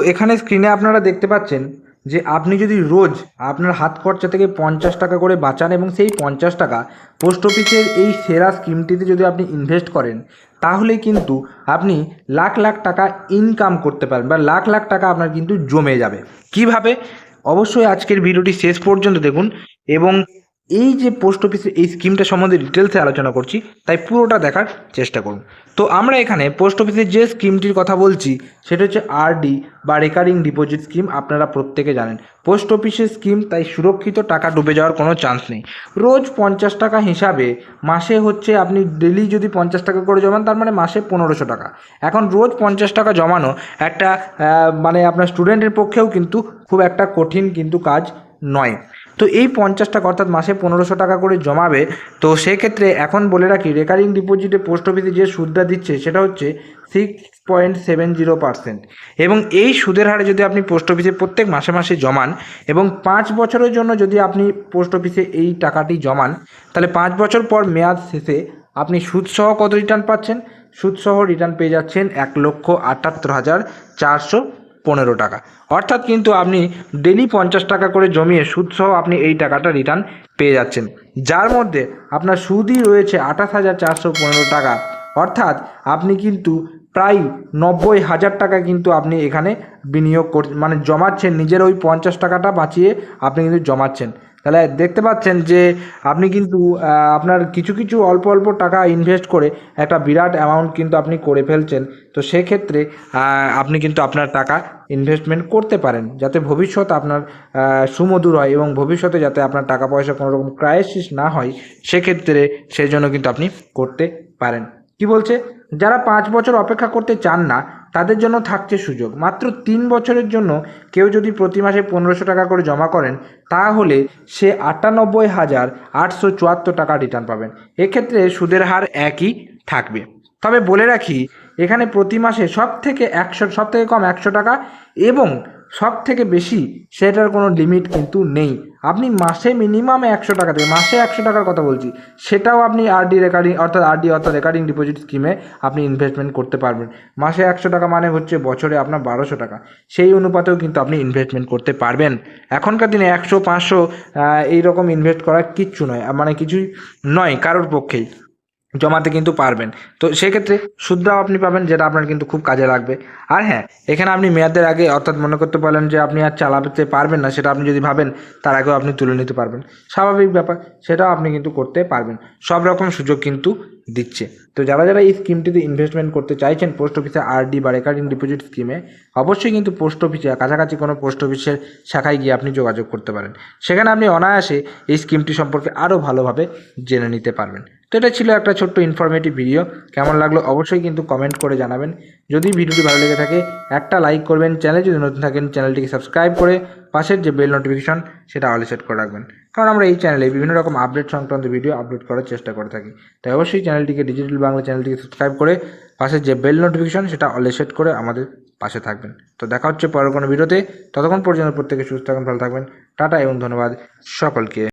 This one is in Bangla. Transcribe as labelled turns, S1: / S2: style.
S1: তো এখানে স্ক্রিনে আপনারা দেখতে পাচ্ছেন যে আপনি যদি রোজ আপনার হাত খরচা থেকে পঞ্চাশ টাকা করে বাঁচান এবং সেই পঞ্চাশ টাকা পোস্ট অফিসের এই সেরা স্কিমটিতে যদি আপনি ইনভেস্ট করেন, তাহলে কিন্তু আপনি লাখ লাখ টাকা ইনকাম করতে পারেন বা লাখ লাখ টাকা আপনার কিন্তু জমে যাবে। কীভাবে? অবশ্যই আজকের ভিডিওটি শেষ পর্যন্ত দেখুন এবং এই যে পোস্ট অফিসের এই স্কিমটা সম্বন্ধে ডিটেলসে আলোচনা করছি, তাই পুরোটা দেখার চেষ্টা করুন। তো আমরা এখানে পোস্ট অফিসের যে স্কিমটির কথা বলছি, সেটা হচ্ছে আরডি বা রেকারিং ডিপোজিট স্কিম আপনারা প্রত্যেকে জানেন। পোস্ট অফিসের স্কিম তাই সুরক্ষিত টাকা ডুবে যাওয়ার কোনো চান্স নেই। রোজ পঞ্চাশ টাকা হিসাবে মাসে হচ্ছে আপনি ডেলি যদি পঞ্চাশ টাকা করে জমান, তার মানে মাসে পনেরোশো টাকা। এখন রোজ পঞ্চাশ টাকা জমানো একটা মানে আপনার স্টুডেন্টের পক্ষেও কিন্তু খুব একটা কঠিন কিন্তু কাজ নয়। তো এই পঞ্চাশ টাকা অর্থাৎ মাসে পনেরোশো টাকা করে জমাবে, তো সেক্ষেত্রে এখন বলে রাখি রেকারিং ডিপোজিটে পোস্ট অফিসে যে সুদটা দিচ্ছে, সেটা হচ্ছে six point seven zero percent এবং এই সুদের হারে যদি আপনি পোস্ট অফিসে প্রত্যেক মাসে মাসে জমান এবং পাঁচ বছরের জন্য যদি আপনি পোস্ট অফিসে এই টাকাটি জমান, তাহলে পাঁচ বছর পর মেয়াদ শেষে আপনি সুদসহ কত রিটার্ন পাচ্ছেন? সুদসহ রিটার্ন পেয়ে যাচ্ছেন এক লক্ষ আটাত্তর হাজার চারশো পনেরো টাকা। অর্থাৎ কিন্তু আপনি ডেলি পঞ্চাশ টাকা করে জমিয়ে সুদসহ আপনি এই টাকাটা রিটার্ন পেয়ে যাচ্ছেন। যার মধ্যে আপনার সুদই রয়েছে আঠাশ হাজার চারশো পনেরো টাকা। অর্থাৎ আপনি কিন্তু প্রায় নব্বই হাজার টাকা কিন্তু আপনি এখানে বিনিয়োগ কর মানে জমাচ্ছেন। নিজের ওই পঞ্চাশ টাকাটা বাঁচিয়ে আপনি কিন্তু জমাচ্ছেন। তাহলে দেখতে পাচ্ছেন যে আপনি কিন্তু আপনার কিছু কিছু অল্প অল্প টাকা ইনভেস্ট করে একটা বিরাট অ্যামাউন্ট কিন্তু আপনি করে ফেলছেন। তো সেক্ষেত্রে আপনি কিন্তু আপনার টাকা ইনভেস্টমেন্ট করতে পারেন। যাতে ভবিষ্যৎ আপনার সুমধুর হয় এবং ভবিষ্যতে যাতে আপনার টাকা পয়সা কোনো রকম ক্রাইসিস না হয়, সেক্ষেত্রে সেই জন্য কিন্তু আপনি করতে পারেন। কি বলছে? যারা পাঁচ বছর অপেক্ষা করতে চান না, তাদের জন্য থাকছে সুযোগ। মাত্র তিন বছরের জন্য কেউ যদি প্রতি মাসে পনেরোশো টাকা করে জমা করেন, তাহলে সে আটানব্বই হাজার আটশো চুয়াত্তর টাকা রিটার্ন পাবেন। এক্ষেত্রে সুদের হার একই থাকবে। তবে বলে রাখি, এখানে প্রতি মাসে সব থেকে একশো সব থেকে কম একশো টাকা এবং সব থেকে বেশি সেটার কোনো লিমিট কিন্তু নেই। আপনি মাসে মিনিমাম একশো টাকা থেকে মাসে একশো টাকার কথা বলছি। সেটাও আপনি আরডি রেকারিং অর্থাৎ আরডি অর্থাৎ রেকারিং ডিপোজিট স্কিমে আপনি ইনভেস্টমেন্ট করতে পারবেন। মাসে একশো টাকা মানে হচ্ছে বছরে আপনার বারোশো টাকা। সেই অনুপাতেও কিন্তু আপনি ইনভেস্টমেন্ট করতে পারবেন। এখনকার দিনে একশো, পাঁচশো এইরকম ইনভেস্ট করা কিচ্ছু নয়। মানে কিছুই নয় কারোর পক্ষেই। জমাতে কিন্তু পারবেন। তো সেক্ষেত্রে সুদটাও আপনি পাবেন, যেটা আপনার কিন্তু খুব কাজে লাগবে। আর হ্যাঁ এখানে আপনি মেয়াদের আগে অর্থাৎ মনে করতে পারলেন যে আপনি আর চালাতে পারবেন না, সেটা আপনি যদি ভাবেন, তার আগেও আপনি তুলে নিতে পারবেন। স্বাভাবিক ব্যাপার, সেটাও আপনি কিন্তু করতে পারবেন। সব রকম সুযোগ কিন্তু দিচ্ছে। তো যারা যারা এই স্কিমটিতে ইনভেস্টমেন্ট করতে চাইছেন পোস্ট অফিসে আরডি বা রেকারিং ডিপোজিট স্কিমে অবশ্যই কিন্তু পোস্ট অফিসে কাছাকাছি কোনো পোস্ট অফিসের শাখায় গিয়ে আপনি যোগাযোগ করতে পারেন। সেখানে আপনি অনায়াসে এই স্কিমটি সম্পর্কে আরও ভালোভাবে জেনে নিতে পারবেন। তো এটা ছিল একটা ছোট্ট ইনফরমেটিভ ভিডিও কেমন লাগল অবশ্যই কিন্তু কমেন্ট করে জানাবেন। যদি ভিডিওটি ভালো লেগে থাকে, একটা লাইক করবেন। চ্যানেল যদি নতুন থাকেন চ্যানেলটিকে সাবস্ক্রাইব করে পাশের যে বেল নোটিফিকেশন সেটা অলে সেট করে রাখবেন। কারণ আমরা এই চ্যানেলে বিভিন্ন রকম আপডেট সংক্রান্ত ভিডিও আপলোড করার চেষ্টা করে থাকি। তাই অবশ্যই চ্যানেলটিকে ডিজিটাল বাংলা চ্যানেলটিকে সাবস্ক্রাইব করে পাশের যে বেল নোটিফিকেশন সেটা অলে সেট করে আমাদের পাশে থাকবেন। তো দেখা হচ্ছে পরের কোনো ভিডিওতে ততক্ষণ পর্যন্ত প্রত্যেকে সুস্থ থাকবেন ভালো থাকবেন। টাটা এবং ধন্যবাদ সকলকে।